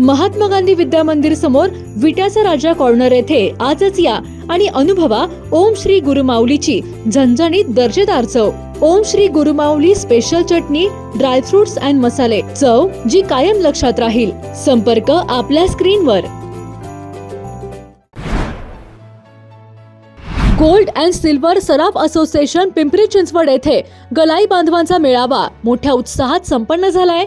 महात्मा गांधी विद्या मंदिर समोर विट्याचा राजा कॉर्नर येथे आजच या आणि अनुभवा ओम श्री गुरुमाऊलीची झणझणीत दर्जेदार चव. ओम श्री गुरुमाऊली स्पेशल चटणी ड्रायफ्रुट्स अँड मसाले चव जी कायम लक्षात राहील. संपर्क आपल्या स्क्रीनवर गोल्ड अँड सिल्वर सराफ असोसिएशन पिंपरी चिंचवड येथे गलाई बांधवांचा मेळावा मोठ्या उत्साहात संपन्न झालाय.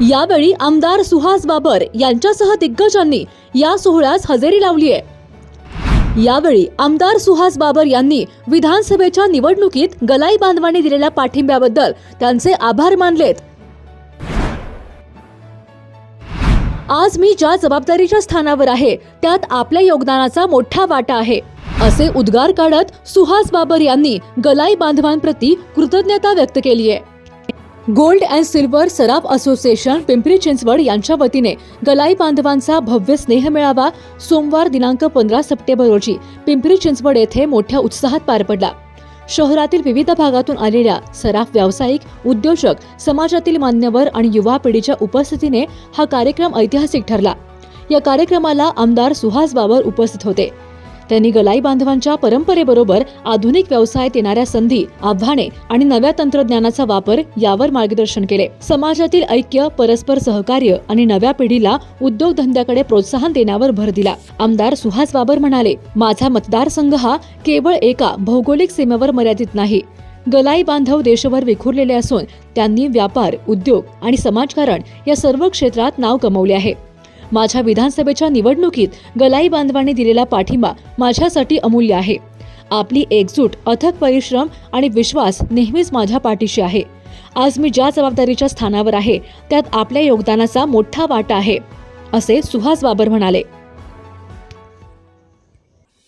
यावेळी आमदार सुहास बाबर यांच्यासह दिग्गजांनी या सोहळ्यास हजेरी लावली आहे. यावेळी आमदार सुहास बाबर यांनी विधानसभेच्या निवडणुकीत गलाई बांधवांनी दिलेल्या पाठिंब्याबद्दल त्यांचे आभार मानलेत. आज मी ज्या जबाबदारीच्या स्थानावर आहे त्यात आपल्या योगदानाचा मोठा वाटा आहे असे उद्गार काढत सुहास बाबर यांनी गलाई बांधवांप्रती कृतज्ञता व्यक्त केली आहे. गोल्ड अँड सिल्वर सराफ असोसिएशन पिंपरी चिंचवड यांच्या वतीने गलाई बांधवांचा भव्य स्नेह मेळावा सोमवार दिनांक पंधरा सप्टेंबर रोजी पिंपरी चिंचवड येथे मोठ्या उत्साहात पार पडला. शहरातील विविध भागातून आलेल्या सराफ व्यावसायिक उद्योजक समाजातील मान्यवर आणि युवा पिढीच्या उपस्थितीने हा कार्यक्रम ऐतिहासिक ठरला. या कार्यक्रमाला आमदार सुहास बाबर उपस्थित होते. त्यांनी गलाई बांधवांच्या परंपरेबरोबर आधुनिक व्यवसायात येणाऱ्या संधी आव्हाने आणि नव्या तंत्रज्ञानाचा वापर यावर मार्गदर्शन केले. समाजातील ऐक्य परस्पर सहकार्य आणि नव्या पिढीला उद्योगधंद्याकडे प्रोत्साहन देण्यावर भर दिला. आमदार सुहास बाबर म्हणाले माझा मतदारसंघ हा केवळ एका भौगोलिक सीमेवर मर्यादित नाही. गलाई बांधव देशभर विखुरलेले असून त्यांनी व्यापार उद्योग आणि समाजकारण या सर्व क्षेत्रात नाव कमवले आहे. माझ्या विधानसभेच्या निवडणुकीत गलाई बांधवांनी दिलेला पाठिंबा माझ्यासाठी अमूल्य आहे. आपली एकजूट अथक परिश्रम आणि विश्वास नेहमीच माझ्या पाठीशी आहे. आज मी ज्या जबाबदारीच्या स्थानावर आहे त्यात आपल्या योगदानाचा मोठा वाटा आहे असे सुहास बाबर म्हणाले.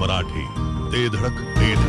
मराठी. ते धडक ते